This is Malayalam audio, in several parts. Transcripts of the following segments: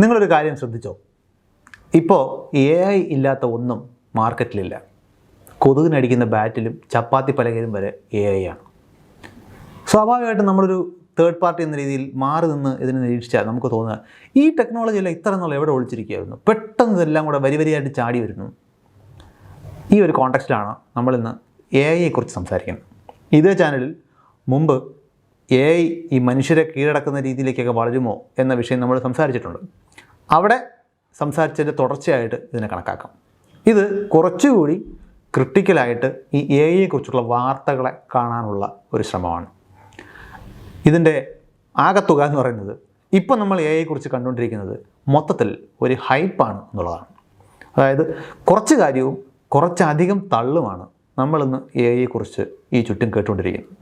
നിങ്ങളൊരു കാര്യം ശ്രദ്ധിച്ചോ? ഇപ്പോൾ എ ഐ ഇല്ലാത്ത ഒന്നും മാർക്കറ്റിലില്ല. കൊതുകിനടിക്കുന്ന ബാറ്റിലും ചപ്പാത്തി പലകയിലും വരെ എ ഐ ആണ്. സ്വാഭാവികമായിട്ടും നമ്മളൊരു തേർഡ് പാർട്ടി എന്ന രീതിയിൽ മാറി നിന്ന് ഇതിനെ നിരീക്ഷിച്ചാൽ നമുക്ക് തോന്നുക ഈ ടെക്നോളജി എല്ലാം ഇത്ര നാൾ എവിടെ ഒളിച്ചിരിക്കുകയായിരുന്നു? പെട്ടെന്ന് ഇതെല്ലാം കൂടെ വരി വരിയായിട്ട് ചാടി വരുന്നു. ഈ ഒരു കോണ്ടക്സ്റ്റിലാണ് നമ്മളിന്ന് എ ഐയെക്കുറിച്ച് സംസാരിക്കുന്നത്. ഇതേ ചാനലിൽ മുമ്പ് എ ഐ ഈ മനുഷ്യരെ കീഴടക്കുന്ന രീതിയിലേക്കൊക്കെ വളരുമോ എന്ന വിഷയം നമ്മൾ സംസാരിച്ചിട്ടുണ്ട്. അവിടെ സംസാരിച്ചതിന്റെ തുടർച്ചയായിട്ട് ഇതിനെ കണക്കാക്കാം. ഇത് കുറച്ചുകൂടി ക്രിട്ടിക്കലായിട്ട് ഈ എ ഐയെക്കുറിച്ചുള്ള വാർത്തകളെ കാണാനുള്ള ഒരു ശ്രമമാണ്. ഇതിന്റെ ആകത്തുക എന്ന് പറയുന്നത് ഇപ്പോൾ നമ്മൾ എ ഐയെക്കുറിച്ച് കണ്ടുകൊണ്ടിരിക്കുന്നത് മൊത്തത്തിൽ ഒരു ഹൈപ്പാണ് എന്നുള്ളതാണ്. അതായത് കുറച്ച് കാര്യവും കുറച്ചധികം തള്ളുമാണ് നമ്മളിന്ന് എ ഐയെക്കുറിച്ച് ഈ ചുറ്റും കേട്ടുകൊണ്ടിരിക്കുന്നത്.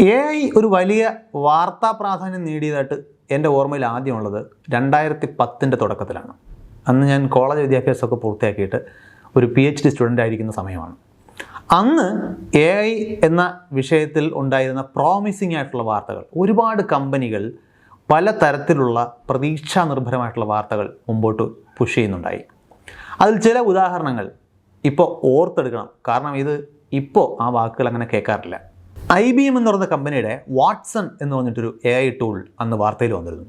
എ ഐ ഒരു വലിയ വാർത്താ പ്രാധാന്യം നേടിയതായിട്ട് എന്റെ ഓർമ്മയിൽ ആദ്യമുള്ളത് രണ്ടായിരത്തി പത്തിന്റെ തുടക്കത്തിലാണ്. അന്ന് ഞാൻ കോളേജ് വിദ്യാഭ്യാസമൊക്കെ പൂർത്തിയാക്കിയിട്ട് ഒരു പി എച്ച് ഡി സ്റ്റുഡന്റ് ആയിരിക്കുന്ന സമയമാണ്. അന്ന് എ ഐ എന്ന വിഷയത്തിൽ ഉണ്ടായിരുന്ന പ്രോമിസിംഗ് ആയിട്ടുള്ള വാർത്തകൾ ഒരുപാട് കമ്പനികൾ പല തരത്തിലുള്ള പ്രതീക്ഷാ നിർഭരമായിട്ടുള്ള വാർത്തകൾ മുമ്പോട്ട് പുഷ് ചെയ്യുന്നുണ്ടായി. അതിൽ ചില ഉദാഹരണങ്ങൾ ഇപ്പോൾ ഓർത്തെടുക്കണം. കാരണം ഇത് ഇപ്പോൾ ആ വാക്കുകൾ അങ്ങനെ കേൾക്കാറില്ല. ഐ ബി എം എന്ന് പറയുന്ന കമ്പനിയുടെ വാട്സൺ എന്ന് പറഞ്ഞിട്ടൊരു എ ഐ ടൂൾ അന്ന് വാർത്തയിൽ വന്നിരുന്നു.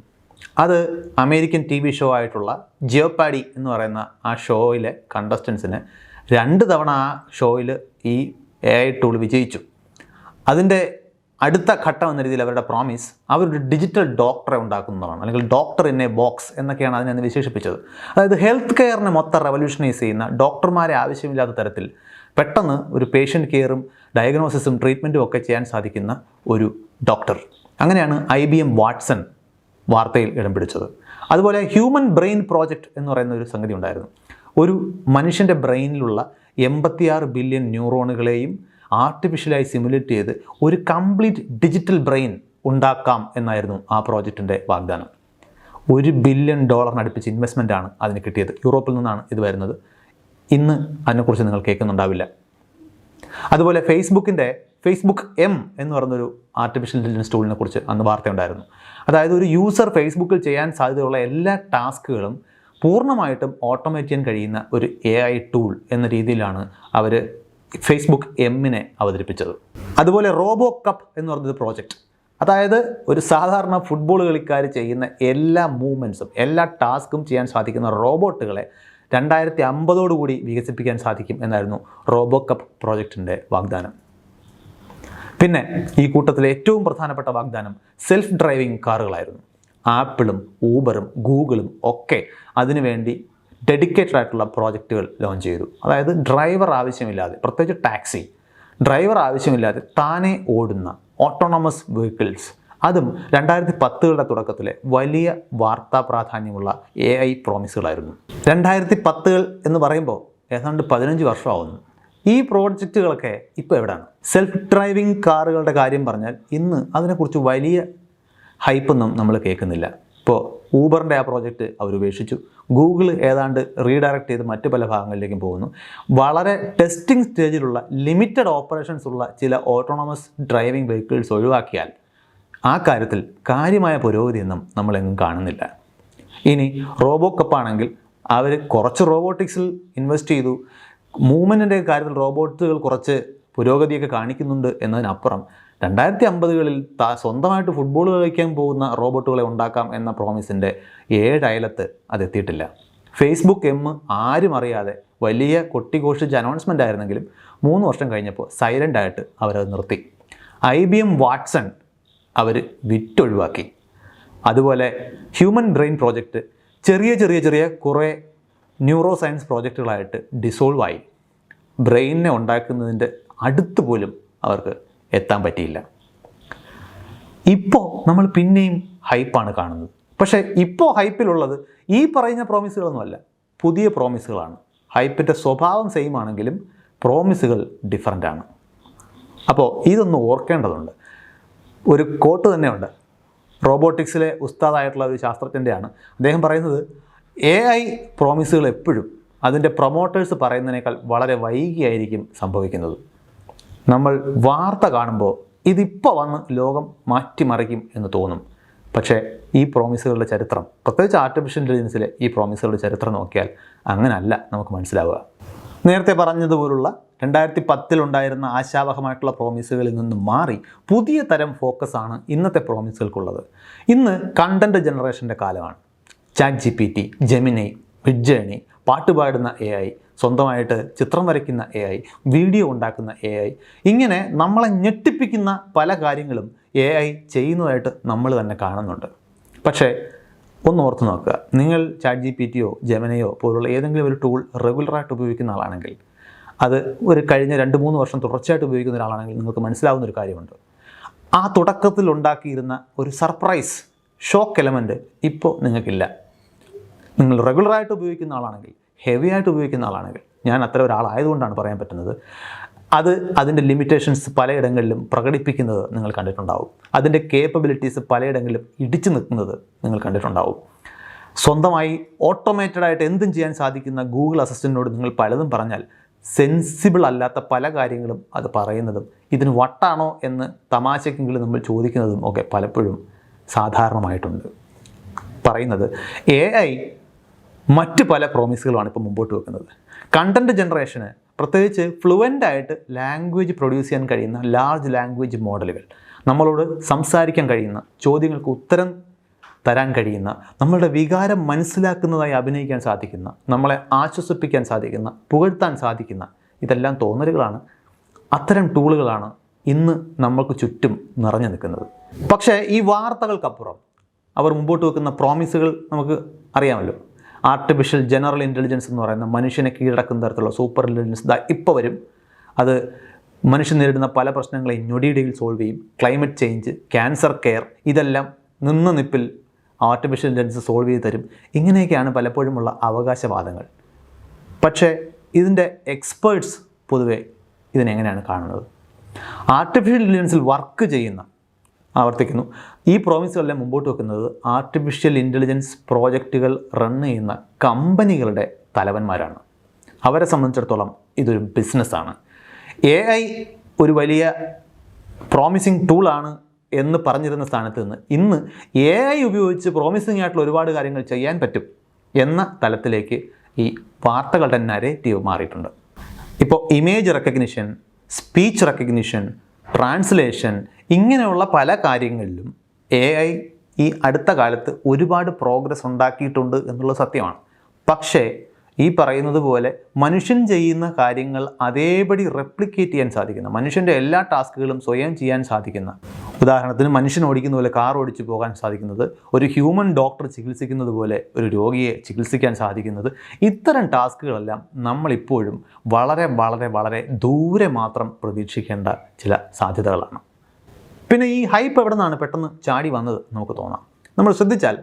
അത് അമേരിക്കൻ ടി വി ഷോ ആയിട്ടുള്ള ജിയോപാഡി എന്ന് പറയുന്ന ആ ഷോയിലെ കണ്ടസ്റ്റൻസിന് രണ്ട് തവണ ആ ഷോയിൽ ഈ എ ഐ ടൂൾ വിജയിച്ചു. അതിന്റെ അടുത്ത ഘട്ടം എന്ന രീതിയിൽ അവരുടെ പ്രോമിസ് അവരൊരു ഡിജിറ്റൽ ഡോക്ടറെ ഉണ്ടാക്കുന്നതാണ് അല്ലെങ്കിൽ ഡോക്ടർ ഇൻ എ ബോക്സ് എന്നൊക്കെയാണ് അതിനെ വിശേഷിപ്പിച്ചത്. അതായത് ഹെൽത്ത് കെയറിനെ മൊത്തം റെവല്യൂഷനൈസ് ചെയ്യുന്ന ഡോക്ടർമാരെ ആവശ്യമില്ലാത്ത തരത്തിൽ പെട്ടെന്ന് ഒരു പേഷ്യന്റ് കെയറും ഡയഗ്നോസിസും ട്രീറ്റ്മെന്റും ഒക്കെ ചെയ്യാൻ സാധിക്കുന്ന ഒരു ഡോക്ടർ അങ്ങനെയാണ് ഐ ബി എം വാട്സൺ വാർത്തയിൽ ഇടം പിടിച്ചത്. അതുപോലെ ഹ്യൂമൻ ബ്രെയിൻ പ്രോജക്റ്റ് എന്ന് പറയുന്ന ഒരു സംഗതി ഉണ്ടായിരുന്നു. ഒരു മനുഷ്യന്റെ ബ്രെയിനിലുള്ള എൺപത്തിയാറ് ബില്യൺ ന്യൂറോണുകളെയും ആർട്ടിഫിഷ്യലായി സിമുലേറ്റ് ചെയ്ത് ഒരു കംപ്ലീറ്റ് ഡിജിറ്റൽ ബ്രെയിൻ ഉണ്ടാക്കാം എന്നായിരുന്നു ആ പ്രോജക്റ്റിന്റെ വാഗ്ദാനം. ഒരു ബില്യൺ ഡോളറിന് അടുപ്പിച്ച് ഇൻവെസ്റ്റ്മെന്റാണ് അതിന് കിട്ടിയത്. യൂറോപ്പിൽ നിന്നാണ് ഇത് വരുന്നത്. ഇന്ന് അതിനെക്കുറിച്ച് നിങ്ങൾ കേൾക്കുന്നുണ്ടാവില്ല. അതുപോലെ ഫേസ്ബുക്കിന്റെ ഫേസ്ബുക്ക് എം എന്ന് പറഞ്ഞൊരു ആർട്ടിഫിഷ്യൽ ഇന്റലിജൻസ് ടൂളിനെ കുറിച്ച് അന്ന് വാർത്തയുണ്ടായിരുന്നു. അതായത് ഒരു യൂസർ ഫേസ്ബുക്കിൽ ചെയ്യാൻ സാധ്യതയുള്ള എല്ലാ ടാസ്കുകളും പൂർണമായിട്ടും ഓട്ടോമേറ്റ് ചെയ്യാൻ കഴിയുന്ന ഒരു എ ഐ ടൂൾ എന്ന രീതിയിലാണ് അവർ ഫേസ്ബുക്ക് എമ്മിനെ അവതരിപ്പിച്ചത്. അതുപോലെ റോബോ കപ്പ് എന്ന് പറഞ്ഞൊരു പ്രോജക്റ്റ് അതായത് ഒരു സാധാരണ ഫുട്ബോൾ കളിക്കാർ ചെയ്യുന്ന എല്ലാ മൂവ്മെന്റ്സും എല്ലാ ടാസ്കും ചെയ്യാൻ സാധിക്കുന്ന റോബോട്ടുകളെ രണ്ടായിരത്തി അമ്പതോടുകൂടി വികസിപ്പിക്കാൻ സാധിക്കും എന്നായിരുന്നു റോബോ കപ്പ് പ്രോജക്റ്റിന്റെ വാഗ്ദാനം. പിന്നെ ഈ കൂട്ടത്തിലെ ഏറ്റവും പ്രധാനപ്പെട്ട വാഗ്ദാനം സെൽഫ് ഡ്രൈവിംഗ് കാറുകളായിരുന്നു. ആപ്പിളും ഊബറും ഗൂഗിളും ഒക്കെ അതിനുവേണ്ടി ഡെഡിക്കേറ്റഡ് ആയിട്ടുള്ള പ്രോജക്റ്റുകൾ ലോഞ്ച് ചെയ്തു. അതായത് ഡ്രൈവർ ആവശ്യമില്ലാതെ പ്രത്യേകിച്ച് ടാക്സി ഡ്രൈവർ ആവശ്യമില്ലാതെ താനെ ഓടുന്ന ഓട്ടോണമസ് വെഹിക്കിൾസ് അതും രണ്ടായിരത്തി പത്തുകളുടെ തുടക്കത്തിലെ വലിയ വാർത്താ പ്രാധാന്യമുള്ള എ ഐ പ്രോമിസുകളായിരുന്നു രണ്ടായിരത്തി പത്തുകൾ എന്ന് പറയുമ്പോൾ ഏതാണ്ട് പതിനഞ്ച് വർഷമാവുന്നു. ഈ പ്രോജക്റ്റുകളൊക്കെ ഇപ്പോൾ എവിടെയാണ്? സെൽഫ് ഡ്രൈവിംഗ് കാറുകളുടെ കാര്യം പറഞ്ഞാൽ ഇന്ന് അതിനെക്കുറിച്ച് വലിയ ഹൈപ്പൊന്നും നമ്മൾ കേൾക്കുന്നില്ല. ഇപ്പോൾ ഊബറിന്റെ ആ പ്രോജക്റ്റ് അവർ ഉപേക്ഷിച്ചു. ഗൂഗിൾ ഏതാണ്ട് റീഡയറക്റ്റ് ചെയ്ത് മറ്റു പല ഭാഗങ്ങളിലേക്കും പോകുന്നു. വളരെ ടെസ്റ്റിംഗ് സ്റ്റേജിലുള്ള ലിമിറ്റഡ് ഓപ്പറേഷൻസ് ഉള്ള ചില ഓട്ടോണമസ് ഡ്രൈവിംഗ് വെഹിക്കിൾസ് ഒഴിവാക്കിയാൽ ആ കാര്യത്തിൽ കാര്യമായ പുരോഗതിയൊന്നും നമ്മളെങ്ങും കാണുന്നില്ല. ഇനി റോബോ കപ്പാണെങ്കിൽ അവർ കുറച്ച് റോബോട്ടിക്സിൽ ഇൻവെസ്റ്റ് ചെയ്തു. മൂവ്മെന്റിന്റെ കാര്യത്തിൽ റോബോട്ടുകൾ കുറച്ച് പുരോഗതിയൊക്കെ കാണിക്കുന്നുണ്ട് എന്നതിനപ്പുറം രണ്ടായിരത്തി അമ്പതുകളിൽ താ സ്വന്തമായിട്ട് ഫുട്ബോൾ കളിക്കാൻ പോകുന്ന റോബോട്ടുകളെ ഉണ്ടാക്കാം എന്ന പ്രോമിസിന്റെ ഏഴയലത്ത് അതെത്തിയിട്ടില്ല. ഫേസ്ബുക്ക് എം ആരും അറിയാതെ വലിയ കൊട്ടിഘോഷിച്ച് അനൗൺസ്മെന്റ് ആയിരുന്നെങ്കിലും മൂന്ന് വർഷം കഴിഞ്ഞപ്പോൾ സൈലന്റ് ആയിട്ട് അവരത് നിർത്തി. ഐ ബി എം വാട്സൺ അവർ വിറ്റൊഴിവാക്കി. അതുപോലെ ഹ്യൂമൻ ബ്രെയിൻ പ്രോജക്റ്റ് ചെറിയ ചെറിയ ചെറിയ കുറേ ന്യൂറോ സയൻസ് പ്രോജക്റ്റുകളായിട്ട് ഡിസോൾവ് ആയി ബ്രെയിനിനെ ഉണ്ടാക്കുന്നതിന്റെ അടുത്ത് പോലും അവർക്ക് എത്താൻ പറ്റിയില്ല. ഇപ്പോൾ നമ്മൾ പിന്നെയും ഹൈപ്പാണ് കാണുന്നത്. പക്ഷേ ഇപ്പോൾ ഹൈപ്പിലുള്ളത് ഈ പറയുന്ന പ്രോമിസുകളൊന്നുമല്ല പുതിയ പ്രോമിസുകളാണ് ഹൈപ്പിന്റെ സ്വഭാവം സെയിം ആണെങ്കിലും പ്രോമിസുകൾ ഡിഫറന്റ് ആണ്. അപ്പോൾ ഇതൊന്ന് ഓർക്കേണ്ടതുണ്ട്. ഒരു കോട്ട് തന്നെയുണ്ട്. റോബോട്ടിക്സിലെ ഉസ്താദായിട്ടുള്ള ഒരു ശാസ്ത്രജ്ഞന്റെയാണ്. അദ്ദേഹം പറയുന്നത് എ ഐ പ്രോമിസുകൾ എപ്പോഴും അതിന്റെ പ്രൊമോട്ടേഴ്സ് പറയുന്നതിനേക്കാൾ വളരെ വൈകിയായിരിക്കും സംഭവിക്കുന്നത്. നമ്മൾ വാർത്ത കാണുമ്പോൾ ഇതിപ്പോൾ വന്ന് ലോകം മാറ്റിമറിക്കും എന്ന് തോന്നും. പക്ഷേ ഈ പ്രോമിസുകളുടെ ചരിത്രം പ്രത്യേകിച്ച് ആർട്ടിഫിഷ്യൽ ഇന്റലിജൻസിലെ ഈ പ്രോമിസുകളുടെ ചരിത്രം നോക്കിയാൽ അങ്ങനല്ല നമുക്ക് മനസ്സിലാവുക. നേരത്തെ പറഞ്ഞതുപോലുള്ള രണ്ടായിരത്തി പത്തിലുണ്ടായിരുന്ന ആശാവഹമായിട്ടുള്ള പ്രോമിസുകളിൽ നിന്നും മാറി പുതിയ തരം ഫോക്കസാണ് ഇന്നത്തെ പ്രോമിസുകൾക്കുള്ളത് ഇന്ന് കണ്ടന്റ് ജനറേഷന്റെ കാലമാണ്. Chat G P T Gemini Midjourney പാട്ടുപാടുന്ന A I സ്വന്തമായിട്ട് ചിത്രം വരയ്ക്കുന്ന എ ഐ വീഡിയോ ഉണ്ടാക്കുന്ന എ ഐ ഇങ്ങനെ നമ്മളെ ഞെട്ടിപ്പിക്കുന്ന പല കാര്യങ്ങളും എ ഐ ചെയ്യുന്നതായിട്ട് നമ്മൾ തന്നെ കാണുന്നുണ്ട്. പക്ഷേ ഒന്ന് ഓർത്ത് നോക്കുക. നിങ്ങൾ ചാറ്റ് ജി പി ടിയോ ജെമനയോ പോലുള്ള ഏതെങ്കിലും ഒരു ടൂൾ റെഗുലറായിട്ട് ഉപയോഗിക്കുന്ന ആളാണെങ്കിൽ അത് ഒരു കഴിഞ്ഞ രണ്ട് മൂന്ന് വർഷം തുടർച്ചയായിട്ട് ഉപയോഗിക്കുന്ന ഒരാളാണെങ്കിൽ നിങ്ങൾക്ക് മനസ്സിലാവുന്ന ഒരു കാര്യമുണ്ട്. ആ തുടക്കത്തിൽ ഉണ്ടാക്കിയിരുന്ന ഒരു സർപ്രൈസ് ഷോക്ക് എലമെന്റ് ഇപ്പോൾ നിങ്ങൾക്കില്ല. നിങ്ങൾ റെഗുലറായിട്ട് ഉപയോഗിക്കുന്ന ആളാണെങ്കിൽ ഹെവി ആയിട്ട് ഉപയോഗിക്കുന്ന ആളാണെങ്കിൽ ഞാൻ അത്ര ഒരാളായതുകൊണ്ടാണ് പറയാൻ പറ്റുന്നത്. അത് അതിന്റെ ലിമിറ്റേഷൻസ് പലയിടങ്ങളിലും പ്രകടിപ്പിക്കുന്നത് നിങ്ങൾ കണ്ടിട്ടുണ്ടാവും. അതിന്റെ കേപ്പബിലിറ്റീസ് പലയിടങ്ങളിലും ഇടിച്ചു നിൽക്കുന്നത് നിങ്ങൾ കണ്ടിട്ടുണ്ടാവും. സ്വന്തമായി ഓട്ടോമേറ്റഡ് ആയിട്ട് എന്തും ചെയ്യാൻ സാധിക്കുന്ന ഗൂഗിൾ അസിസ്റ്റന്റിനോട് നിങ്ങൾ പലതും പറഞ്ഞാൽ സെൻസിബിൾ അല്ലാത്ത പല കാര്യങ്ങളും അത് പറയുന്നതും ഇതിന് വട്ടാണോ എന്ന് തമാശക്കെങ്കിലും നമ്മൾ ചോദിക്കുന്നതും ഒക്കെ പലപ്പോഴും സാധാരണമായിട്ടുണ്ട്. പറയുന്നത് എ ഐ മറ്റ് പല പ്രോമിസുകളുമാണ് ഇപ്പോൾ മുമ്പോട്ട് വെക്കുന്നത്. കണ്ടന്റ് ജനറേഷന് പ്രത്യേകിച്ച് ഫ്ലുവന്റ് ആയിട്ട് ലാംഗ്വേജ് പ്രൊഡ്യൂസ് ചെയ്യാൻ കഴിയുന്ന ലാർജ് ലാംഗ്വേജ് മോഡലുകൾ നമ്മളോട് സംസാരിക്കാൻ കഴിയുന്ന ചോദ്യങ്ങൾക്ക് ഉത്തരം തരാൻ കഴിയുന്ന നമ്മളുടെ വികാരം മനസ്സിലാക്കുന്നതായി അഭിനയിക്കാൻ സാധിക്കുന്ന നമ്മളെ ആശ്വസിപ്പിക്കാൻ സാധിക്കുന്ന പുകഴ്ത്താൻ സാധിക്കുന്ന ഇതെല്ലാം തോന്നലുകളാണ്. അത്തരം ടൂളുകളാണ് ഇന്ന് നമ്മൾക്ക് ചുറ്റും നിറഞ്ഞു നിൽക്കുന്നത്. പക്ഷേ ഈ വാർത്തകൾക്കപ്പുറം അവർ മുമ്പോട്ട് വെക്കുന്ന പ്രോമിസുകൾ നമുക്ക് അറിയാമല്ലോ. ആർട്ടിഫിഷ്യൽ ജനറൽ ഇന്റലിജൻസ് എന്ന് പറയുന്ന മനുഷ്യനെ കീഴടക്കുന്ന തരത്തിലുള്ള സൂപ്പർ ഇന്റലിജൻസ് ദാ ഇപ്പോൾ വരും. അത് മനുഷ്യൻ നേരിടുന്ന പല പ്രശ്നങ്ങളെയും ഞൊടിയിടയിൽ സോൾവ് ചെയ്യും. ക്ലൈമറ്റ് ചേഞ്ച് ക്യാൻസർ കെയർ ഇതെല്ലാം നിന്ന നിപ്പിൽ ആർട്ടിഫിഷ്യൽ ഇന്റലിജൻസ് സോൾവ് ചെയ്ത് തരും. ഇങ്ങനെയൊക്കെയാണ് പലപ്പോഴുമുള്ള അവകാശവാദങ്ങൾ. പക്ഷേ ഇതിന്റെ എക്സ്പേർട്സ് പൊതുവെ ഇതിനെങ്ങനെയാണ് കാണുന്നത്? ആർട്ടിഫിഷ്യൽ ഇന്റലിജൻസിൽ വർക്ക് ചെയ്യുന്ന ആവർത്തിക്കുന്നു. ഈ പ്രോമിസുകളെല്ലാം മുമ്പോട്ട് വെക്കുന്നത് ആർട്ടിഫിഷ്യൽ ഇന്റലിജൻസ് പ്രോജക്റ്റുകൾ റൺ ചെയ്യുന്ന കമ്പനികളുടെ തലവന്മാരാണ്. അവരെ സംബന്ധിച്ചിടത്തോളം ഇതൊരു ബിസിനസ്സാണ് എ ഐ ഒരു വലിയ പ്രോമിസിങ് ടൂളാണ് എന്ന് പറഞ്ഞിരുന്ന സ്ഥാനത്ത് നിന്ന് ഇന്ന് എ ഐ ഉപയോഗിച്ച് പ്രോമിസിങ് ആയിട്ടുള്ള ഒരുപാട് കാര്യങ്ങൾ ചെയ്യാൻ പറ്റും എന്ന തലത്തിലേക്ക് ഈ വാർത്തകളുടെ നരേറ്റീവ് മാറിയിട്ടുണ്ട്. ഇപ്പോൾ image recognition speech recognition translation ഇങ്ങനെയുള്ള പല കാര്യങ്ങളിലും എ ഐ ഈ അടുത്ത കാലത്ത് ഒരുപാട് പ്രോഗ്രസ് ഉണ്ടാക്കിയിട്ടുണ്ട് എന്നുള്ളത് സത്യമാണ്. പക്ഷേ ഈ പറയുന്നത് പോലെ മനുഷ്യൻ ചെയ്യുന്ന കാര്യങ്ങൾ അതേപടി റെപ്ലിക്കേറ്റ് ചെയ്യാൻ സാധിക്കുന്ന മനുഷ്യന്റെ എല്ലാ ടാസ്കുകളും സ്വയം ചെയ്യാൻ സാധിക്കുന്ന ഉദാഹരണത്തിന് മനുഷ്യൻ ഓടിക്കുന്ന പോലെ കാർ ഓടിച്ചു പോകാൻ സാധിക്കുന്നത് ഒരു ഹ്യൂമൻ ഡോക്ടർ ചികിത്സിക്കുന്നത് പോലെ ഒരു രോഗിയെ ചികിത്സിക്കാൻ സാധിക്കുന്നത് ഇത്തരം ടാസ്കുകളെല്ലാം നമ്മളിപ്പോഴും വളരെ വളരെ വളരെ ദൂരെ മാത്രം പ്രതീക്ഷിക്കേണ്ട ചില സാധ്യതകളാണ്. പിന്നെ ഈ ഹൈപ്പ് എവിടെ നിന്നാണ് പെട്ടെന്ന് ചാടി വന്നത് നമുക്ക് തോന്നാം. നമ്മൾ ശ്രദ്ധിച്ചാൽ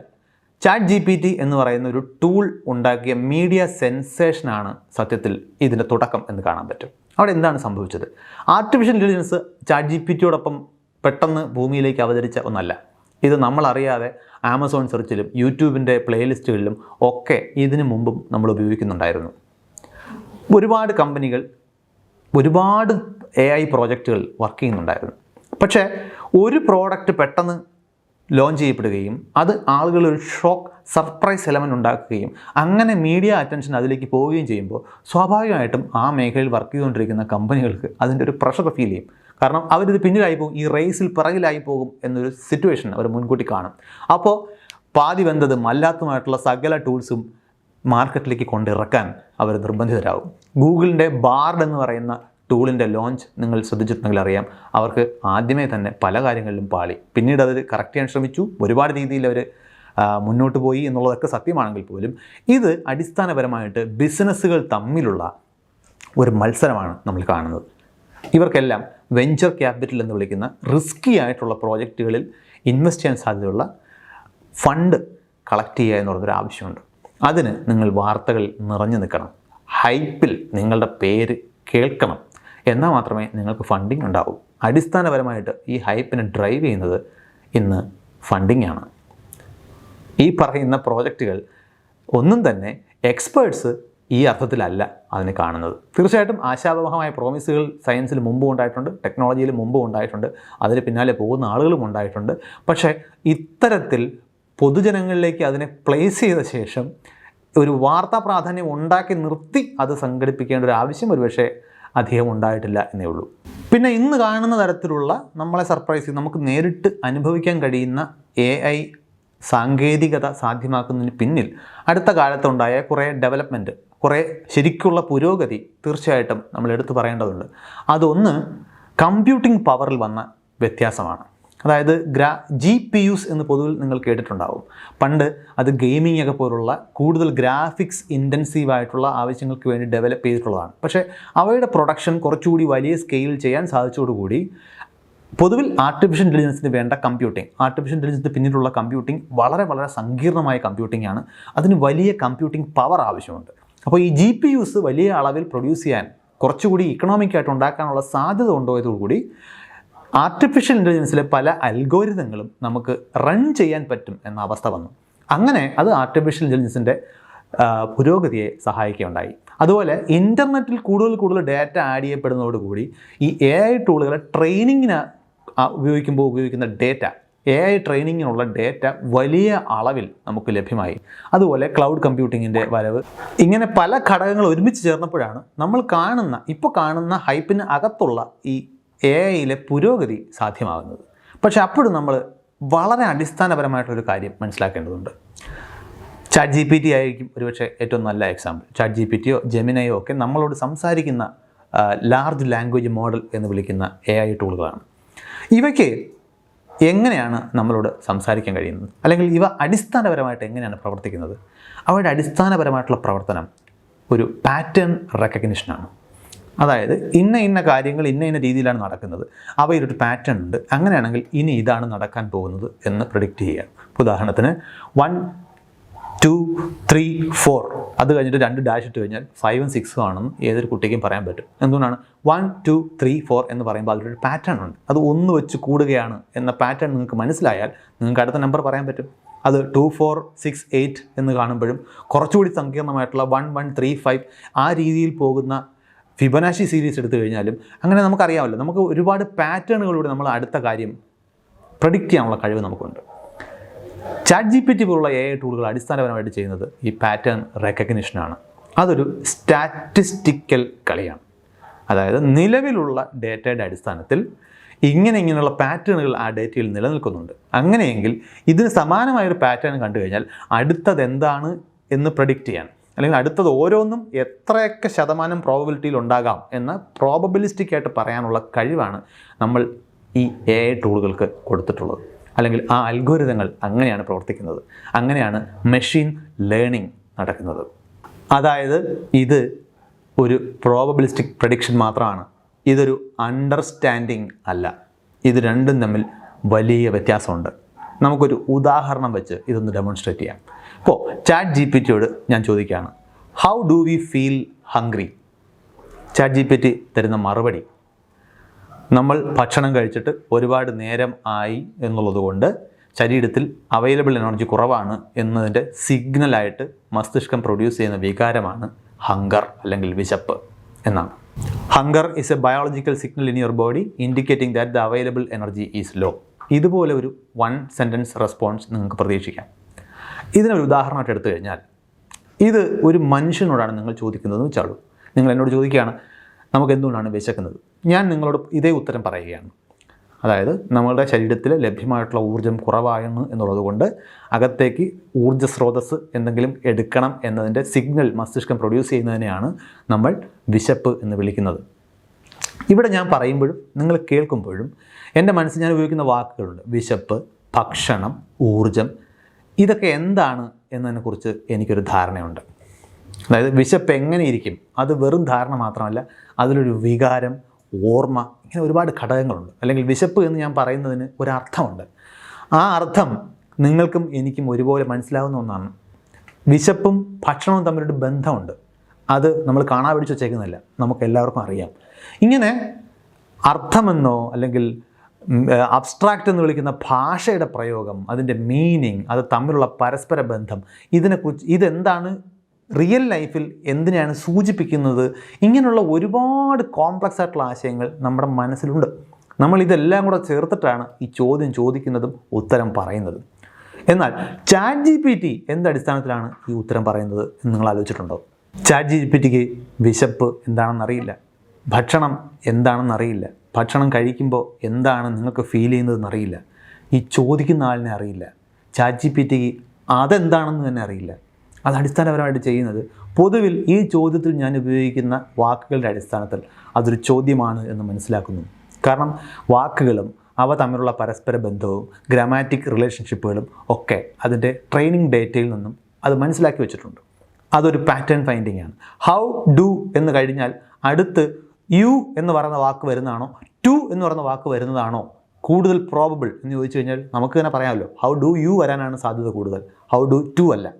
ചാറ്റ് ജി പി ടി എന്ന് പറയുന്ന ഒരു ടൂൾ ഉണ്ടാക്കിയ മീഡിയ സെൻസേഷനാണ് സത്യത്തിൽ ഇതിന്റെ തുടക്കം എന്ന് കാണാൻ പറ്റും. അവിടെ എന്താണ് സംഭവിച്ചത്? Artificial intelligence chat G P ടിയോടൊപ്പം പെട്ടെന്ന് ഭൂമിയിലേക്ക് അവതരിച്ച ഒന്നല്ല. ഇത് നമ്മളറിയാതെ ആമസോൺ സെർച്ചിലും യൂട്യൂബിന്റെ പ്ലേലിസ്റ്റുകളിലും ഒക്കെ ഇതിനു മുമ്പും നമ്മൾ ഉപയോഗിക്കുന്നുണ്ടായിരുന്നു. ഒരുപാട് കമ്പനികൾ ഒരുപാട് എ ഐ പ്രോജക്റ്റുകൾ വർക്ക് ചെയ്യുന്നുണ്ടായിരുന്നു. പക്ഷേ ഒരു പ്രോഡക്റ്റ് പെട്ടെന്ന് ലോഞ്ച് ചെയ്യപ്പെടുകയും അത് ആളുകൾ ഒരു ഷോക്ക് സർപ്രൈസ് എലമെന്റ് ഉണ്ടാക്കുകയും അങ്ങനെ മീഡിയ അറ്റൻഷൻ അതിലേക്ക് പോവുകയും ചെയ്യുമ്പോൾ സ്വാഭാവികമായിട്ടും ആ മേഖലയിൽ വർക്ക് ചെയ്തുകൊണ്ടിരിക്കുന്ന കമ്പനികൾക്ക് അതിന്റെ ഒരു പ്രഷർ ഫീൽ ചെയ്യും. കാരണം അവരിത് പിന്നിലായി പോകും ഈ റേസിൽ പിറകിലായി പോകും എന്നൊരു സിറ്റുവേഷൻ അവർ മുൻകൂട്ടി കാണും. അപ്പോൾ പാതി വെന്തതും അല്ലാത്തതുമായിട്ടുള്ള സകല ടൂൾസും മാർക്കറ്റിലേക്ക് കൊണ്ടിറക്കാൻ അവർ നിർബന്ധിതരാകും. ഗൂഗിളിന്റെ ബാർഡ് എന്ന് പറയുന്ന ടൂളിന്റെ ലോഞ്ച് നിങ്ങൾ ശ്രദ്ധിച്ചിട്ടുണ്ടെങ്കിൽ അറിയാം. അവർക്ക് ആദ്യമേ തന്നെ പല കാര്യങ്ങളിലും പാളി. പിന്നീട് അത് കറക്റ്റ് ചെയ്യാൻ ശ്രമിച്ചു. ഒരുപാട് രീതിയിൽ അവർ മുന്നോട്ട് പോയി എന്നുള്ളതൊക്കെ സത്യമാണെങ്കിൽ പോലും ഇത് അടിസ്ഥാനപരമായിട്ട് ബിസിനസ്സുകൾ തമ്മിലുള്ള ഒരു മത്സരമാണ് നമ്മൾ കാണുന്നത്. ഇവർക്കെല്ലാം വെഞ്ചർ ക്യാപിറ്റൽ എന്ന് വിളിക്കുന്ന റിസ്കി ആയിട്ടുള്ള പ്രോജക്റ്റുകളിൽ ഇൻവെസ്റ്റ് ചെയ്യാൻ സാധ്യതയുള്ള ഫണ്ട് കളക്ട് ചെയ്യുക എന്ന് പറഞ്ഞൊരു ആവശ്യമുണ്ട്. അതിന് നിങ്ങൾ വാർത്തകൾ നിറഞ്ഞു നിൽക്കണം. ഹൈപ്പിൽ നിങ്ങളുടെ പേര് കേൾക്കണം. എന്നാൽ മാത്രമേ നിങ്ങൾക്ക് ഫണ്ടിങ് ഉണ്ടാവൂ. അടിസ്ഥാനപരമായിട്ട് ഈ ഹൈപ്പിനെ ഡ്രൈവ് ചെയ്യുന്നത് ഇന്ന് ഫണ്ടിങ് ആണ്. ഈ പറയുന്ന പ്രോജക്റ്റുകൾ ഒന്നും തന്നെ എക്സ്പേർട്സ് ഈ അർത്ഥത്തിലല്ല അതിനെ കാണുന്നത്. തീർച്ചയായിട്ടും ആശാവഹമായ പ്രോമിസുകൾ സയൻസിൽ മുമ്പും ഉണ്ടായിട്ടുണ്ട് ടെക്നോളജിയിൽ മുമ്പും ഉണ്ടായിട്ടുണ്ട് അതിന് പിന്നാലെ പോകുന്ന ആളുകളും ഉണ്ടായിട്ടുണ്ട്. പക്ഷേ ഇത്തരത്തിൽ പൊതുജനങ്ങളിലേക്ക് അതിനെ പ്ലേസ് ചെയ്ത ശേഷം ഒരു വാർത്താ പ്രാധാന്യം ഉണ്ടാക്കി നിർത്തി അത് സംഘടിപ്പിക്കേണ്ട ഒരു ആവശ്യം ഒരുപക്ഷെ അധികം ഉണ്ടായിട്ടില്ല എന്നേ ഉള്ളൂ. പിന്നെ ഇന്ന് കാണുന്ന തരത്തിലുള്ള നമ്മളെ സർപ്രൈസ് നമുക്ക് നേരിട്ട് അനുഭവിക്കാൻ കഴിയുന്ന എ ഐ സാങ്കേതികത സാധ്യമാക്കുന്നതിന് പിന്നിൽ അടുത്ത കാലത്തുണ്ടായ കുറേ ഡെവലപ്മെന്റ് കുറേ ശരിക്കുള്ള പുരോഗതി തീർച്ചയായിട്ടും നമ്മൾ എടുത്തു പറയേണ്ടതുണ്ട്. അതൊന്ന് കമ്പ്യൂട്ടിംഗ് പവറിൽ വന്ന വ്യത്യാസമാണ്. അതായത് ഗ്രാ ജി പി യുസ് എന്ന് പൊതുവിൽ നിങ്ങൾ കേട്ടിട്ടുണ്ടാവും. പണ്ട് അത് ഗെയിമിംഗ് ഒക്കെ പോലുള്ള കൂടുതൽ ഗ്രാഫിക്സ് ഇന്റൻസീവ് ആയിട്ടുള്ള ആവശ്യങ്ങൾക്ക് വേണ്ടി ഡെവലപ്പ് ചെയ്തിട്ടുള്ളതാണ്. പക്ഷേ അവയുടെ പ്രൊഡക്ഷൻ കുറച്ചുകൂടി വലിയ സ്കെയിൽ ചെയ്യാൻ സാധിച്ചതോടുകൂടി പൊതുവിൽ ആർട്ടിഫിഷ്യൽ ഇന്റലിജൻസിന് വേണ്ട കമ്പ്യൂട്ടിംഗ് ആർട്ടിഫിഷ്യൽ ഇന്റലിജൻസിന് പിന്നിലുള്ള കമ്പ്യൂട്ടിംഗ് വളരെ വളരെ സങ്കീർണമായ കമ്പ്യൂട്ടിംഗ് ആണ്. അതിന് വലിയ കമ്പ്യൂട്ടിംഗ് പവർ ആവശ്യമുണ്ട്. അപ്പോൾ ഈ ജി പി യുസ് വലിയ അളവിൽ പ്രൊഡ്യൂസ് ചെയ്യാൻ കുറച്ചുകൂടി ഇക്കണോമിക് ആയിട്ട് ഉണ്ടാക്കാനുള്ള സാധ്യത ഉണ്ടോ ഉണ്ടോയതോടുകൂടി ആർട്ടിഫിഷ്യൽ ഇന്റലിജൻസിലെ പല അൽഗോരിതങ്ങളും നമുക്ക് റൺ ചെയ്യാൻ പറ്റും എന്ന അവസ്ഥ വന്നു. അങ്ങനെ അത് ആർട്ടിഫിഷ്യൽ ഇന്റലിജൻസിന്റെ പുരോഗതിയെ സഹായിക്കുകയുണ്ടായി. അതുപോലെ ഇന്റർനെറ്റിൽ കൂടുതൽ കൂടുതൽ ഡാറ്റ ആഡ് ചെയ്യപ്പെടുന്നതോടുകൂടി ഈ എ ഐ ടൂളുകളെ ട്രെയിനിങ്ങിന് ഉപയോഗിക്കുമ്പോൾ ഉപയോഗിക്കുന്ന ഡേറ്റ എ ഐ ട്രെയിനിങ്ങിനുള്ള ഡേറ്റ വലിയ അളവിൽ നമുക്ക് ലഭ്യമായി. അതുപോലെ ക്ലൗഡ് കമ്പ്യൂട്ടിങ്ങിന്റെ വരവ്. ഇങ്ങനെ പല ഘടകങ്ങൾ ഒരുമിച്ച് ചേർന്നപ്പോഴാണ് നമ്മൾ കാണുന്ന ഇപ്പോൾ കാണുന്ന ഹൈപ്പിന് അകത്തുള്ള ഈ എ ഐയിലെ പുരോഗതി സാധ്യമാകുന്നത്. പക്ഷേ അപ്പോഴും നമ്മൾ വളരെ അടിസ്ഥാനപരമായിട്ടൊരു കാര്യം മനസ്സിലാക്കേണ്ടതുണ്ട്. ചാറ്റ് ജി പി ടി ആയിരിക്കും ഒരുപക്ഷെ ഏറ്റവും നല്ല എക്സാമ്പിൾ ചാറ്റ് ജി പി ടിയോ ജെമിനയോ ഒക്കെ നമ്മളോട് സംസാരിക്കുന്ന ലാർജ് ലാംഗ്വേജ് മോഡൽ എന്ന് വിളിക്കുന്ന എ ഐ ടൂളുകളാണ് ഇവയ്ക്ക് എങ്ങനെയാണ് നമ്മളോട് സംസാരിക്കാൻ കഴിയുന്നത്? അല്ലെങ്കിൽ ഇവ അടിസ്ഥാനപരമായിട്ട് എങ്ങനെയാണ് പ്രവർത്തിക്കുന്നത്? അവയുടെ അടിസ്ഥാനപരമായിട്ടുള്ള പ്രവർത്തനം ഒരു പാറ്റേൺ റെക്കഗ്നിഷനാണ് അതായത് ഇന്ന ഇന്ന കാര്യങ്ങൾ ഇന്ന ഇന്ന രീതിയിലാണ് നടക്കുന്നത്. അവയിലൊരു പാറ്റേൺ ഉണ്ട്. അങ്ങനെയാണെങ്കിൽ ഇനി ഇതാണ് നടക്കാൻ പോകുന്നത് എന്ന് പ്രഡിക്റ്റ് ചെയ്യുക. ഉദാഹരണത്തിന് വൺ ടു ത്രീ ഫോർ അത് കഴിഞ്ഞിട്ട് രണ്ട് ഡാഷ് ഇട്ട് കഴിഞ്ഞാൽ ഫൈവും സിക്സും ആണെന്ന് ഏതൊരു കുട്ടിക്കും പറയാൻ പറ്റും. എന്തുകൊണ്ടാണ്? വൺ ടു ത്രീ ഫോർ എന്ന് പറയുമ്പോൾ അതിലൊരു പാറ്റേൺ ഉണ്ട്. അത് ഒന്ന് വെച്ച് കൂടുകയാണ് എന്ന പാറ്റേൺ നിങ്ങൾക്ക് മനസ്സിലായാൽ നിങ്ങൾക്ക് അടുത്ത നമ്പർ പറയാൻ പറ്റും. അത് ടു ഫോർ സിക്സ് എയ്റ്റ് എന്ന് കാണുമ്പോഴും കുറച്ചുകൂടി സങ്കീർണമായിട്ടുള്ള വൺ വൺ ത്രീ ഫൈവ് ആ രീതിയിൽ പോകുന്ന ഫിബനാശി സീരീസ് എടുത്തു കഴിഞ്ഞാലും അങ്ങനെ നമുക്കറിയാമല്ലോ. നമുക്ക് ഒരുപാട് പാറ്റേണുകളിലൂടെ നമ്മൾ അടുത്ത കാര്യം പ്രഡിക്റ്റ് ചെയ്യാനുള്ള കഴിവ് നമുക്കുണ്ട്. ചാറ്റ് ജി പി ടി പോലുള്ള എ ഐ ടൂളുകൾ അടിസ്ഥാനപരമായിട്ട് ചെയ്യുന്നത് ഈ പാറ്റേൺ റെക്കഗ്നിഷനാണ് അതൊരു സ്റ്റാറ്റിസ്റ്റിക്കൽ കളിയാണ്. അതായത് നിലവിലുള്ള ഡേറ്റയുടെ അടിസ്ഥാനത്തിൽ ഇങ്ങനെ ഇങ്ങനെയുള്ള പാറ്റേണുകൾ ആ ഡേറ്റയിൽ നിലനിൽക്കുന്നുണ്ട്. അങ്ങനെയെങ്കിൽ ഇതിന് സമാനമായൊരു പാറ്റേൺ കണ്ടു കഴിഞ്ഞാൽ അടുത്തത് എന്താണ് എന്ന് പ്രഡിക്റ്റ് ചെയ്യാൻ അല്ലെങ്കിൽ അടുത്തത് ഓരോന്നും എത്രയൊക്കെ ശതമാനം പ്രോബബിലിറ്റിയിൽ ഉണ്ടാകാം എന്ന് പ്രോബബിലിസ്റ്റിക് ആയിട്ട് പറയാനുള്ള കഴിവാണ് നമ്മൾ ഈ എ ഐ ടൂളുകൾക്ക് കൊടുത്തിട്ടുള്ളത്. അല്ലെങ്കിൽ ആ അൽഗോരിതങ്ങൾ അങ്ങനെയാണ് പ്രവർത്തിക്കുന്നത്. അങ്ങനെയാണ് മെഷീൻ ലേണിംഗ് നടക്കുന്നത്. അതായത് ഇത് ഒരു പ്രോബബിലിസ്റ്റിക് പ്രഡിക്ഷൻ മാത്രമാണ്. ഇതൊരു അണ്ടർസ്റ്റാൻഡിങ് അല്ല. ഇത് രണ്ടും തമ്മിൽ വലിയ വ്യത്യാസമുണ്ട്. നമുക്കൊരു ഉദാഹരണം വെച്ച് ഇതൊന്ന് ഡെമോൺസ്ട്രേറ്റ് ചെയ്യാം. അപ്പോൾ ചാറ്റ് ജി പി ടിയോട് ഞാൻ ചോദിക്കുകയാണ്. How do we feel hungry chat G P T തരുന്ന മറുപടി നമ്മൾ ഭക്ഷണം കഴിച്ചിട്ട് ഒരുപാട് നേരം ആയി എന്നുള്ളതുകൊണ്ട് ശരീരത്തിൽ അവൈലബിൾ എനർജി കുറവാണ് എന്നതിന്റെ സിഗ്നലായിട്ട് മസ്തിഷ്കം പ്രൊഡ്യൂസ് ചെയ്യുന്ന വികാരമാണ് ഹങ്കർ അല്ലെങ്കിൽ വിശപ്പ് എന്നാണ്. Hunger is a biological signal in your body indicating that the available energy is low ഇതുപോലെ ഒരു വൺ സെന്റൻസ് റെസ്പോൺസ് നിങ്ങൾക്ക് പ്രതീക്ഷിക്കാം. ഇതിനൊരു ഉദാഹരണമായിട്ട് എടുത്തു കഴിഞ്ഞാൽ ഇത് ഒരു മനുഷ്യനോടാണ് നിങ്ങൾ ചോദിക്കുന്നതെന്ന് വെച്ചാളൂ നിങ്ങൾ എന്നോട് ചോദിക്കുകയാണ് നമുക്ക് എന്തുകൊണ്ടാണ് വിശക്കുന്നത്? ഞാൻ നിങ്ങളോട് ഇതേ ഉത്തരം പറയുകയാണ്. അതായത് നമ്മളുടെ ശരീരത്തിൽ ലഭ്യമായിട്ടുള്ള ഊർജം കുറവാണ് എന്നുള്ളത് കൊണ്ട് അകത്തേക്ക് ഊർജ സ്രോതസ് എന്തെങ്കിലും എടുക്കണം എന്നതിന്റെ സിഗ്നൽ മസ്തിഷ്കം പ്രൊഡ്യൂസ് ചെയ്യുന്നതിനെയാണ് നമ്മൾ വിശപ്പ് എന്ന് വിളിക്കുന്നത്. ഇവിടെ ഞാൻ പറയുമ്പോഴും നിങ്ങൾ കേൾക്കുമ്പോഴും എന്റെ മനസ്സിൽ ഞാൻ ഉപയോഗിക്കുന്ന വാക്കുകളുണ്ട്. വിശപ്പ് ഭക്ഷണം ഊർജം ഇതൊക്കെ എന്താണ് എന്നതിനെക്കുറിച്ച് എനിക്കൊരു ധാരണയുണ്ട്. അതായത് വിശപ്പ് എങ്ങനെ ഇരിക്കും? അത് വെറും ധാരണ മാത്രമല്ല അതിലൊരു വികാരം ഓർമ്മ ഇങ്ങനെ ഒരുപാട് ഘടകങ്ങളുണ്ട്. അല്ലെങ്കിൽ വിശപ്പ് എന്ന് ഞാൻ പറയുന്നതിന് ഒരർത്ഥമുണ്ട്. ആ അർത്ഥം നിങ്ങൾക്കും എനിക്കും ഒരുപോലെ മനസ്സിലാവുന്ന ഒന്നാണ്. വിശപ്പും ഭക്ഷണവും തമ്മിലൊരു ബന്ധമുണ്ട്. അത് നമ്മൾ കാണാൻ പിടിച്ച് വച്ചേക്കുന്നില്ല നമുക്ക് എല്ലാവർക്കും അറിയാം. ഇങ്ങനെ അർത്ഥമെന്നോ അല്ലെങ്കിൽ അബ്സ്ട്രാക്റ്റ് എന്ന് വിളിക്കുന്ന ഭാഷയുടെ പ്രയോഗം അതിന്റെ മീനിങ് അത് തമ്മിലുള്ള പരസ്പര ബന്ധം ഇതിനെക്കുറിച്ച് ഇതെന്താണ് റിയൽ ലൈഫിൽ എന്തിനാണ് സൂചിപ്പിക്കുന്നത്? ഇങ്ങനെയുള്ള ഒരുപാട് കോംപ്ലക്സ് ആയിട്ടുള്ള ആശയങ്ങൾ നമ്മുടെ മനസ്സിലുണ്ട്. നമ്മൾ ഇതെല്ലാം കൂടെ ചേർത്തിട്ടാണ് ഈ ചോദ്യം ചോദിക്കുന്നതും ഉത്തരം പറയുന്നതും. എന്നാൽ ചാറ്റ് ജി പി ടി എന്തടിസ്ഥാനത്തിലാണ് ഈ ഉത്തരം പറയുന്നത് എന്ന് നിങ്ങൾ ആലോചിച്ചിട്ടുണ്ടോ? ചാറ്റ് ജി പി ടിക്ക് വിശപ്പ് എന്താണെന്നറിയില്ല. ഭക്ഷണം എന്താണെന്നറിയില്ല. ഭക്ഷണം കഴിക്കുമ്പോൾ എന്താണ് നിങ്ങൾക്ക് ഫീൽ ചെയ്യുന്നതെന്ന് അറിയില്ല ഈ ചോദിക്കുന്ന ആളിനെ അറിയില്ല. ചാറ്റ് ജി പി ടിക്ക് അതെന്താണെന്ന് തന്നെ അറിയില്ല. അത് അടിസ്ഥാനപരമായിട്ട് ചെയ്യുന്നത് പൊതുവിൽ ഈ ചോദ്യത്തിൽ ഞാൻ ഉപയോഗിക്കുന്ന വാക്കുകളുടെ അടിസ്ഥാനത്തിൽ അതൊരു ചോദ്യമാണ് എന്ന് മനസ്സിലാക്കുന്നു. കാരണം വാക്കുകളും അവ തമ്മിലുള്ള പരസ്പര ബന്ധവും ഗ്രാമാറ്റിക് റിലേഷൻഷിപ്പുകളും ഒക്കെ അതിന്റെ ട്രെയിനിങ് ഡേറ്റയിൽ നിന്നും അത് മനസ്സിലാക്കി വെച്ചിട്ടുണ്ട്. അതൊരു പാറ്റേൺ ഫൈൻഡിങ് ആണ്. ഹൗ ഡു എന്ന് കഴിഞ്ഞാൽ അടുത്ത് യു എന്ന് പറയുന്ന വാക്ക് വരുന്നതാണോ ടു എന്ന് പറയുന്ന വാക്ക് വരുന്നതാണോ കൂടുതൽ പ്രോബബിൾ എന്ന് ചോദിച്ചു കഴിഞ്ഞാൽ നമുക്ക് തന്നെ പറയാമല്ലോ. ഹൗ ഡു യു വരാനാണ് സാധ്യത കൂടുതൽ. ഹൗ ഡു ടു അല്ല.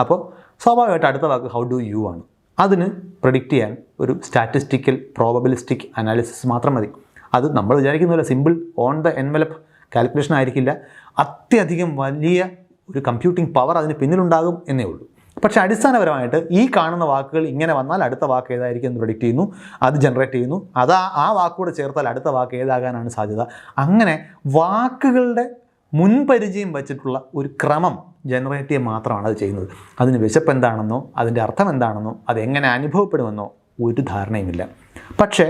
അപ്പോൾ സ്വാഭാവികമായിട്ട് അടുത്ത വാക്ക് ഹൗ ഡു യു ആണ്. അതിന് പ്രഡിക്റ്റ് ചെയ്യാൻ ഒരു സ്റ്റാറ്റിസ്റ്റിക്കൽ പ്രോബബിലിസ്റ്റിക് അനാലിസിസ് മാത്രം മതി. അത് നമ്മൾ വിചാരിക്കുന്ന പോലെ simple on the envelope calculation ആയിരിക്കില്ല. അത്യധികം വലിയ ഒരു കമ്പ്യൂട്ടിംഗ് പവർ അതിന് പിന്നിലുണ്ടാകും എന്നേ ഉള്ളൂ. പക്ഷേ അടിസ്ഥാനപരമായിട്ട് ഈ കാണുന്ന വാക്കുകൾ ഇങ്ങനെ വന്നാൽ അടുത്ത വാക്ക് ഏതായിരിക്കും എന്ന് പ്രഡിക്റ്റ് ചെയ്യുന്നു. അത് ജനറേറ്റ് ചെയ്യുന്നു. അത് ആ- വാക്കുകൂടെ ചേർത്താൽ അടുത്ത വാക്ക് ഏതാകാനാണ് സാധ്യത. അങ്ങനെ വാക്കുകളുടെ മുൻപരിചയം വച്ചിട്ടുള്ള ഒരു ക്രമം ജനറേറ്റ് ചെയ്യുക മാത്രമാണ് അത് ചെയ്യുന്നത്. അതിന് വിശപ്പ് എന്താണെന്നോ അതിന്റെ അർത്ഥം എന്താണെന്നോ അത് എങ്ങനെ അനുഭവപ്പെടുമെന്നോ ഒരു ധാരണയുമില്ല. പക്ഷേ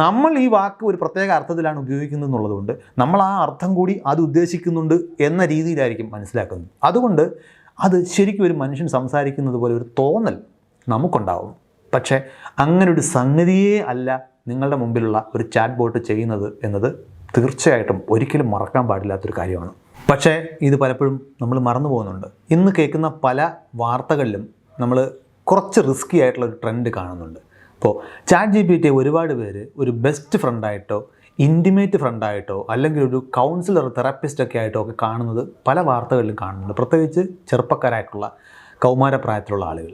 നമ്മൾ ഈ വാക്ക് ഒരു പ്രത്യേക അർത്ഥത്തിലാണ് ഉപയോഗിക്കുന്നത് എന്നുള്ളതുകൊണ്ട് നമ്മൾ ആ അർത്ഥം കൂടി അത് ഉദ്ദേശിക്കുന്നുണ്ട് എന്ന രീതിയിലായിരിക്കും മനസ്സിലാക്കുന്നത്. അതുകൊണ്ട് അത് ശരിക്കും ഒരു മനുഷ്യൻ സംസാരിക്കുന്നത് പോലെ ഒരു തോന്നൽ നമുക്കുണ്ടാവും. പക്ഷേ അങ്ങനൊരു സംഗതിയേ അല്ല നിങ്ങളുടെ മുമ്പിലുള്ള ഒരു ചാറ്റ് ബോട്ട് ചെയ്യുന്നത് എന്നത് തീർച്ചയായിട്ടും ഒരിക്കലും മറക്കാൻ പാടില്ലാത്തൊരു കാര്യമാണ്. പക്ഷേ ഇത് പലപ്പോഴും നമ്മൾ മറന്നു പോകുന്നുണ്ട്. ഇന്ന് കേൾക്കുന്ന പല വാർത്തകളിലും നമ്മൾ കുറച്ച് റിസ്കി ആയിട്ടുള്ള ഒരു ട്രെൻഡ് കാണുന്നുണ്ട്. അപ്പോൾ ചാറ്റ് ജി പി ടി ഒരുപാട് പേര് ഒരു ബെസ്റ്റ് ഫ്രണ്ടായിട്ടോ ഇന്റിമേറ്റ് ഫ്രണ്ടായിട്ടോ അല്ലെങ്കിൽ ഒരു കൗൺസിലർ തെറാപ്പിസ്റ്റ് ഒക്കെ ആയിട്ടോ ഒക്കെ കാണുന്നത് പല വാർത്തകളിലും കാണുന്നുണ്ട്. പ്രത്യേകിച്ച് ചെറുപ്പക്കാരായിട്ടുള്ള കൗമാരപ്രായത്തിലുള്ള ആളുകൾ.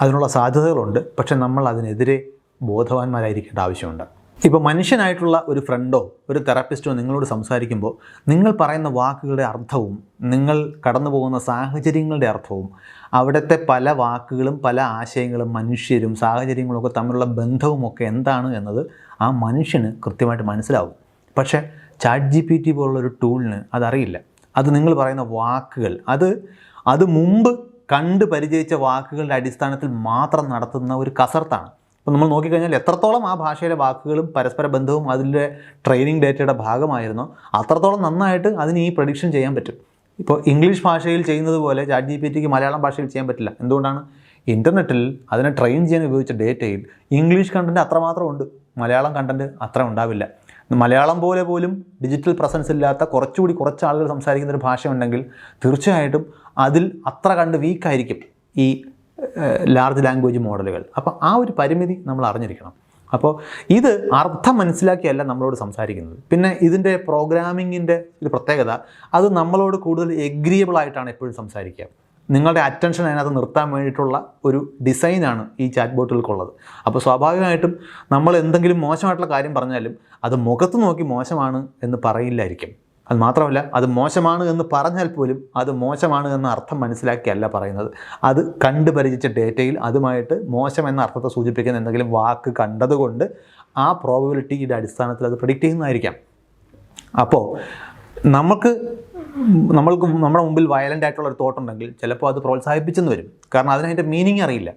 അതിനുള്ള സാധ്യതകളുണ്ട്. പക്ഷേ നമ്മൾ അതിനെതിരെ ബോധവാന്മാരായിരിക്കേണ്ട ആവശ്യമുണ്ട്. ഇപ്പോൾ മനുഷ്യനായിട്ടുള്ള ഒരു ഫ്രണ്ടോ ഒരു തെറാപ്പിസ്റ്റോ നിങ്ങളോട് സംസാരിക്കുമ്പോൾ നിങ്ങൾ പറയുന്ന വാക്കുകളുടെ അർത്ഥവും നിങ്ങൾ കടന്നു പോകുന്ന സാഹചര്യങ്ങളുടെ അർത്ഥവും അവിടുത്തെ പല വാക്കുകളും പല ആശയങ്ങളും മനുഷ്യരും സാഹചര്യങ്ങളും ഒക്കെ തമ്മിലുള്ള ബന്ധവും ഒക്കെ എന്താണ് എന്നത് ആ മനുഷ്യന് കൃത്യമായിട്ട് മനസ്സിലാവും. പക്ഷേ ചാറ്റ് ജി പി ടി പോലുള്ളൊരു ടൂളിന് അതറിയില്ല. അത് നിങ്ങൾ പറയുന്ന വാക്കുകൾ അത് അത് മുമ്പ് കണ്ട് പരിചയിച്ച വാക്കുകളുടെ അടിസ്ഥാനത്തിൽ മാത്രം നടത്തുന്ന ഒരു കസർത്താണ്. അപ്പോൾ നമ്മൾ നോക്കിക്കഴിഞ്ഞാൽ എത്രത്തോളം ആ ഭാഷയിലെ വാക്കുകളും പരസ്പര ബന്ധവും അതിന്റെ ട്രെയിനിങ് ഡേറ്റയുടെ ഭാഗമായിരുന്നോ അത്രത്തോളം നന്നായിട്ട് അതിന് ഈ പ്രഡിക്ഷൻ ചെയ്യാൻ പറ്റും. ഇപ്പോൾ ഇംഗ്ലീഷ് ഭാഷയിൽ ചെയ്യുന്നത് പോലെ ചാറ്റ് ജി പി ടിക്ക് മലയാളം ഭാഷയിൽ ചെയ്യാൻ പറ്റില്ല. എന്തുകൊണ്ടാണ്? ഇന്റർനെറ്റിൽ അതിനെ ട്രെയിൻ ചെയ്യാൻ ഉപയോഗിച്ച ഡേറ്റയിൽ ഇംഗ്ലീഷ് കണ്ടന്റ് അത്രമാത്രം ഉണ്ട് മലയാളം കണ്ടന്റ് അത്ര ഉണ്ടാവില്ല. മലയാളം പോലെ പോലും ഡിജിറ്റൽ പ്രസൻസ് ഇല്ലാത്ത കുറച്ചുകൂടി കുറച്ച് ആളുകൾ സംസാരിക്കുന്ന ഒരു ഭാഷയുണ്ടെങ്കിൽ തീർച്ചയായിട്ടും അതിൽ അത്ര കണ്ട് വീക്കായിരിക്കും ഈ ലാർജ് ലാംഗ്വേജ് മോഡലുകൾ അപ്പോൾ ആ ഒരു പരിമിതി നമ്മൾ അറിഞ്ഞിരിക്കണം. അപ്പോൾ ഇത് അർത്ഥം മനസ്സിലാക്കിയല്ല നമ്മളോട് സംസാരിക്കുന്നത്. പിന്നെ ഇതിന്റെ പ്രോഗ്രാമിങ്ങിന്റെ ഒരു പ്രത്യേകത അത് നമ്മളോട് കൂടുതൽ എഗ്രിയബിൾ ആയിട്ടാണ് എപ്പോഴും സംസാരിക്കുക. നിങ്ങളുടെ അറ്റൻഷൻ അതിനകത്ത് നിർത്താൻ വേണ്ടിയിട്ടുള്ള ഒരു ഡിസൈനാണ് ഈ ചാറ്റ് ബോട്ടുകൾക്കുള്ളത് അപ്പോൾ സ്വാഭാവികമായിട്ടും നമ്മൾ എന്തെങ്കിലും മോശമായിട്ടുള്ള കാര്യം പറഞ്ഞാലും അത് മുഖത്ത് നോക്കി മോശമാണ് എന്ന് പറയില്ലായിരിക്കും. അത് മാത്രമല്ല അത് മോശമാണ് എന്ന് പറഞ്ഞാൽ പോലും അത് മോശമാണ് എന്ന അർത്ഥം മനസ്സിലാക്കിയല്ല പറയുന്നത്. അത് കണ്ടു ഡേറ്റയിൽ അതുമായിട്ട് മോശം എന്ന അർത്ഥത്തെ സൂചിപ്പിക്കുന്ന എന്തെങ്കിലും വാക്ക് കണ്ടതുകൊണ്ട് ആ പ്രോബബിലിറ്റിയുടെ അടിസ്ഥാനത്തിൽ അത് പ്രഡിക്റ്റ് ചെയ്യുന്നതായിരിക്കാം. അപ്പോൾ നമുക്ക് നമ്മൾക്ക് നമ്മുടെ മുമ്പിൽ വയലന്റ് ആയിട്ടുള്ള ഒരു തോട്ട് ഉണ്ടെങ്കിൽ ചിലപ്പോൾ അത് പ്രോത്സാഹിപ്പിച്ചെന്ന് വരും. കാരണം അതിനതിന്റെ മീനിങ് അറിയില്ല.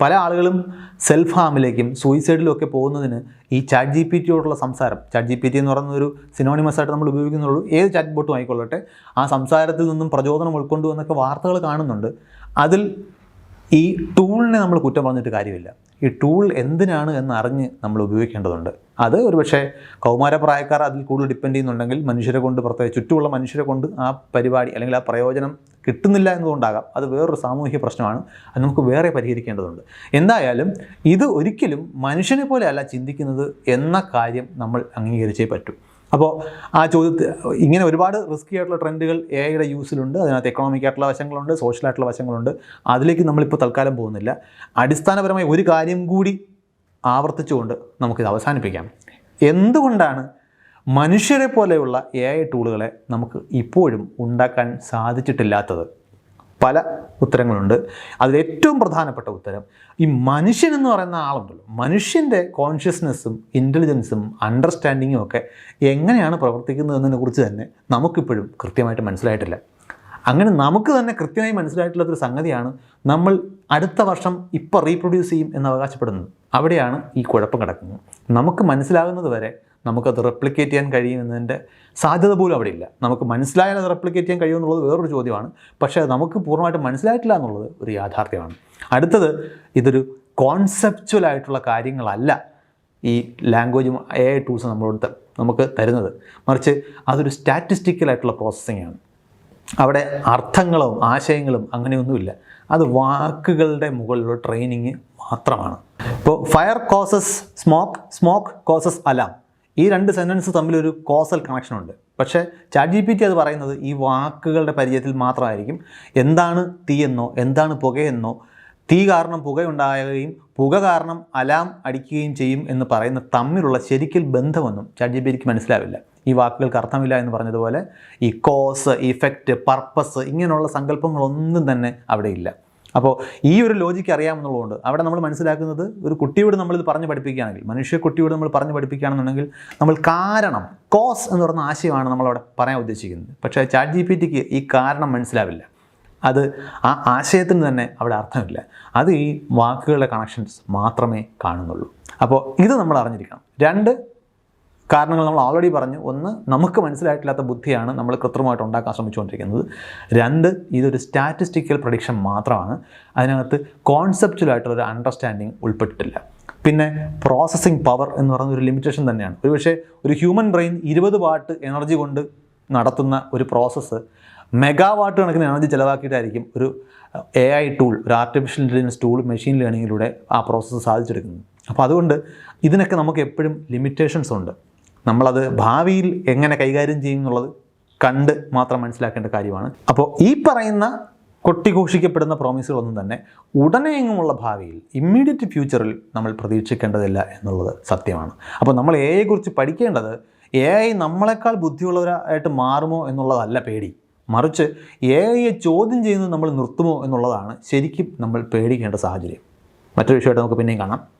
പല ആളുകളും സെൽഫ് ഹാമിലേക്കും സൂയിസൈഡിലും ഒക്കെ പോകുന്നതിന് ഈ ചാറ്റ് ജി പി ടിയോടുള്ള സംസാരം ചാറ്റ് ജി പി ടി എന്ന് പറയുന്ന ഒരു സിനോണിമസ് ആയിട്ട് നമ്മൾ ഉപയോഗിക്കുന്നുള്ളൂ. ഏത് ചാറ്റ് ബോട്ടും ആയിക്കൊള്ളട്ടെ. ആ സംസാരത്തിൽ നിന്നും പ്രചോദനം ഉൾക്കൊണ്ടു എന്നൊക്കെ വാർത്തകൾ കാണുന്നുണ്ട്. അതിൽ ഈ ടൂളിനെ നമ്മൾ കുറ്റം പറഞ്ഞിട്ട് കാര്യമില്ല. ഈ ടൂൾ എന്തിനാണ് എന്ന് അറിഞ്ഞ് നമ്മൾ ഉപയോഗിക്കേണ്ടതുണ്ട്. അത് ഒരു പക്ഷേ കൗമാരപ്രായക്കാർ അതിൽ കൂടുതൽ ഡിപ്പെൻഡ് ചെയ്യുന്നുണ്ടെങ്കിൽ മനുഷ്യരെ കൊണ്ട് പ്രത്യേകിച്ച് ചുറ്റുമുള്ള മനുഷ്യരെ കൊണ്ട് ആ പരിപാടി അല്ലെങ്കിൽ ആ പ്രയോജനം കിട്ടുന്നില്ല എന്നതുകൊണ്ടാകാം. അത് വേറൊരു സാമൂഹിക പ്രശ്നമാണ്. അത് നമുക്ക് വേറെ പരിഹരിക്കേണ്ടതുണ്ട്. എന്തായാലും ഇത് ഒരിക്കലും മനുഷ്യനെ പോലെയല്ല ചിന്തിക്കുന്നത് എന്ന കാര്യം നമ്മൾ അംഗീകരിച്ചേ പറ്റൂ. അപ്പോൾ ആ ചോദ്യത്തിൽ ഇങ്ങനെ ഒരുപാട് റിസ്കി ആയിട്ടുള്ള ട്രെൻഡുകൾ എ ഐയുടെ യൂസിലുണ്ട് അതിനകത്ത് എക്കണോമിക് ആയിട്ടുള്ള വശങ്ങളുണ്ട് സോഷ്യൽ ആയിട്ടുള്ള വശങ്ങളുണ്ട്. അതിലേക്ക് നമ്മളിപ്പോൾ തൽക്കാലം പോകുന്നില്ല. അടിസ്ഥാനപരമായി ഒരു കാര്യം കൂടി ആവർത്തിച്ചുകൊണ്ട് നമുക്കിത് അവസാനിപ്പിക്കാം. എന്തുകൊണ്ടാണ് മനുഷ്യരെ പോലെയുള്ള എ ഐ ടൂളുകളെ നമുക്ക് ഇപ്പോഴും ഉണ്ടാക്കാൻ സാധിച്ചിട്ടില്ലാത്തത്? പല ഉത്തരങ്ങളുണ്ട്. അതിൽ ഏറ്റവും പ്രധാനപ്പെട്ട ഉത്തരം ഈ മനുഷ്യൻ എന്ന് പറയുന്ന ആളുണ്ടല്ലോ. മനുഷ്യന്റെ കോൺഷ്യസ്നെസ്സും ഇന്റലിജൻസും അണ്ടർസ്റ്റാൻഡിങ്ങും ഒക്കെ എങ്ങനെയാണ് പ്രവർത്തിക്കുന്നത് എന്നതിനെക്കുറിച്ച് തന്നെ നമുക്കിപ്പോഴും കൃത്യമായിട്ട് മനസ്സിലായിട്ടില്ല. അങ്ങനെ നമുക്ക് തന്നെ കൃത്യമായി മനസ്സിലായിട്ടുള്ളൊരു സംഗതിയാണ് നമ്മൾ അടുത്ത വർഷം ഇപ്പോൾ റീപ്രൊഡ്യൂസ് ചെയ്യും എന്ന് അവകാശപ്പെടുന്നത്. അവിടെയാണ് ഈ കുഴപ്പം കിടക്കുന്നത്. നമുക്ക് മനസ്സിലാകുന്നത് വരെ നമുക്കത് റെപ്ലിക്കേറ്റ് ചെയ്യാൻ കഴിയുമെന്നതിന്റെ സാധ്യത പോലും അവിടെ ഇല്ല. നമുക്ക് മനസ്സിലായാൽ അത് റെപ്ലിക്കേറ്റ് ചെയ്യാൻ കഴിയുമെന്നുള്ളത് വേറൊരു ചോദ്യമാണ്. പക്ഷേ നമുക്ക് പൂർണമായിട്ട് മനസ്സിലായിട്ടില്ല എന്നുള്ളത് ഒരു യാഥാർത്ഥ്യമാണ്. അടുത്തത് ഇതൊരു കോൺസെപ്ച്വൽ ആയിട്ടുള്ള കാര്യങ്ങളല്ല ഈ ലാംഗ്വേജും എ ഐ ടൂൾസ് നമ്മളോട് നമുക്ക് തരുന്നത്. മറിച്ച് അതൊരു സ്റ്റാറ്റിസ്റ്റിക്കൽ ആയിട്ടുള്ള പ്രോസസ്സിംഗ് ആണ്. അവിടെ അർത്ഥങ്ങളും ആശയങ്ങളും അങ്ങനെയൊന്നുമില്ല. അത് വാക്കുകളുടെ മുകളിലുള്ള ട്രെയിനിങ് മാത്രമാണ്. ഇപ്പോൾ fire causes smoke smoke causes alarm ഈ രണ്ട് സെന്റൻസ് തമ്മിലൊരു കോസൽ കണക്ഷനുണ്ട് പക്ഷേ ചാറ്റ് ജി പി ടി അത് പറയുന്നത് ഈ വാക്കുകളുടെ പരിചയത്തിൽ മാത്രമായിരിക്കും. എന്താണ് തീയെന്നോ എന്താണ് പുകയെന്നോ തീ കാരണം പുകയുണ്ടാകുകയും പുക കാരണം അലാം അടിക്കുകയും ചെയ്യും എന്ന് പറയുന്ന തമ്മിലുള്ള ശരിക്കൽ ബന്ധമൊന്നും ചാറ്റ് ജി പി ടിക്ക് മനസ്സിലാവില്ല. ഈ വാക്കുകൾക്ക് അർത്ഥമില്ല എന്ന് പറഞ്ഞതുപോലെ ഈ കോസ് ഇഫക്റ്റ് പർപ്പസ് ഇങ്ങനെയുള്ള സങ്കല്പങ്ങളൊന്നും തന്നെ അവിടെ ഇല്ല. അപ്പോൾ ഈ ഒരു ലോജിക്ക് അറിയാമെന്നുള്ളതുകൊണ്ട് അവിടെ നമ്മൾ മനസ്സിലാക്കുന്നത് ഒരു കുട്ടിയോട് നമ്മളിത് പറഞ്ഞ് പഠിപ്പിക്കുകയാണെങ്കിൽ മനുഷ്യ കുട്ടിയോട് നമ്മൾ പറഞ്ഞ് പഠിപ്പിക്കുകയാണെന്നുണ്ടെങ്കിൽ നമ്മൾ കാരണം കോസ് എന്ന് പറയുന്ന ആശയമാണ് നമ്മളവിടെ പറയാൻ ഉദ്ദേശിക്കുന്നത്. പക്ഷേ ചാറ്റ് ജി പി ടിക്ക് ഈ കാരണം മനസ്സിലാവില്ല. അത് ആ ആശയത്തിന് തന്നെ അവിടെ അർത്ഥമില്ല. അത് ഈ വാക്കുകളുടെ കണക്ഷൻസ് മാത്രമേ കാണുന്നുള്ളൂ. അപ്പോൾ ഇത് നമ്മൾ അറിഞ്ഞിരിക്കണം. രണ്ട് കാരണങ്ങൾ നമ്മൾ ഓൾറെഡി പറഞ്ഞു. ഒന്ന് നമുക്ക് മനസ്സിലായിട്ടില്ലാത്ത ബുദ്ധിയാണ് നമ്മൾ കൃത്രിമമായിട്ട് ഉണ്ടാക്കാൻ ശ്രമിച്ചുകൊണ്ടിരിക്കുന്നത്. രണ്ട് ഇതൊരു സ്റ്റാറ്റിസ്റ്റിക്കൽ പ്രഡിക്ഷൻ മാത്രമാണ്. അതിനകത്ത് കോൺസെപ്റ്റുവലായിട്ടുള്ള ഒരു അണ്ടർസ്റ്റാൻഡിങ് ഉൾപ്പെട്ടിട്ടില്ല. പിന്നെ പ്രോസസ്സിംഗ് പവർ എന്ന് പറയുന്ന ഒരു ലിമിറ്റേഷൻ തന്നെയാണ്. ഒരു പക്ഷേ ഒരു ഹ്യൂമൻ ബ്രെയിൻ ഇരുപത് വാട്ട് എനർജി കൊണ്ട് നടത്തുന്ന ഒരു പ്രോസസ്സ് മെഗാവാട്ട് കണക്കിന് എനർജി ചിലവാക്കിയിട്ടായിരിക്കും ഒരു എ ഐ ടൂൾ ഒരു ആർട്ടിഫിഷ്യൽ ഇന്റലിജൻസ് ടൂൾ മെഷീൻ ലേണിങ്ങിലൂടെ ആ പ്രോസസ്സ് സാധിച്ചെടുക്കുന്നത്. അപ്പോൾ അതുകൊണ്ട് ഇതിനൊക്കെ നമുക്ക് എപ്പോഴും ലിമിറ്റേഷൻസ് ഉണ്ട്. നമ്മളത് ഭാവിയിൽ എങ്ങനെ കൈകാര്യം ചെയ്യും എന്നുള്ളത് കണ്ട് മാത്രം മനസ്സിലാക്കേണ്ട കാര്യമാണ്. അപ്പോൾ ഈ പറയുന്ന കൊട്ടിഘോഷിക്കപ്പെടുന്ന പ്രോമിസുകളൊന്നും തന്നെ ഉടനെയെങ്ങുമുള്ള ഭാവിയിൽ ഇമ്മീഡിയറ്റ് ഫ്യൂച്ചറിൽ നമ്മൾ പ്രതീക്ഷിക്കേണ്ടതില്ല എന്നുള്ളത് സത്യമാണ്. അപ്പോൾ നമ്മൾ എ ഐയെക്കുറിച്ച് പഠിക്കേണ്ടത് എ ഐ നമ്മളെക്കാൾ ബുദ്ധിയുള്ളവരായിട്ട് മാറുമോ എന്നുള്ളതല്ല പേടി. മറിച്ച് എ ഐയെ ചോദ്യം ചെയ്യുന്നത് നമ്മൾ നിർത്തുമോ എന്നുള്ളതാണ് ശരിക്കും നമ്മൾ പേടിക്കേണ്ട സാഹചര്യം. മറ്റൊരു വിഷയമായിട്ട് നമുക്ക് പിന്നെയും കാണാം.